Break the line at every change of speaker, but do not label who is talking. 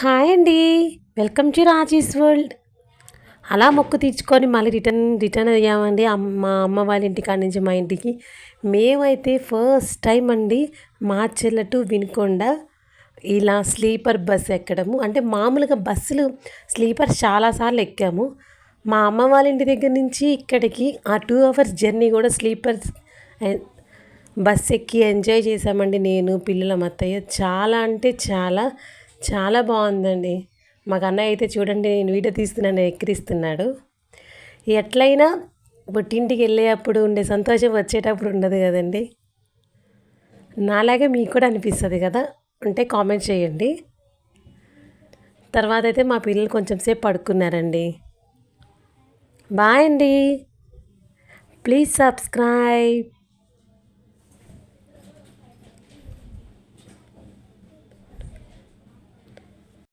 Hi అండి. Welcome to Raji's World. అలా మొక్కు తీర్చుకొని మళ్ళీ రిటర్న్ రిటర్న్ అయ్యామండి. మా అమ్మ వాళ్ళ ఇంటికాడ నుంచి మా ఇంటికి. మేమైతే ఫస్ట్ టైం అండి మార్చెల్ల టు వినుకొండ ఇలా స్లీపర్ బస్ ఎక్కడము. అంటే మామూలుగా బస్సులు స్లీపర్ చాలాసార్లు ఎక్కాము. మా అమ్మ వాళ్ళ ఇంటి దగ్గర నుంచి ఇక్కడికి ఆ టూ అవర్స్ జర్నీ కూడా స్లీపర్ బస్ ఎక్కి ఎంజాయ్ చేశామండి నేను పిల్లల మత్తయ్య చాలా అంటే చాలా చాలా బాగుందండి. మాకు అన్నయ్య అయితే చూడండి నేను వీడియో తీస్తున్నాను ఎక్కిరిస్తున్నాడు. ఎట్లయినా పుట్టింటికి వెళ్ళేటప్పుడు ఉండే సంతోషం వచ్చేటప్పుడు ఉండదు కదండి. నాలాగే మీకు కూడా అనిపిస్తుంది కదా? అంటే కామెంట్ చేయండి. తర్వాత అయితే మా పిల్లలు కొంచెం సేపు పడుకున్నారండి. బాయ్ అండి. Please subscribe.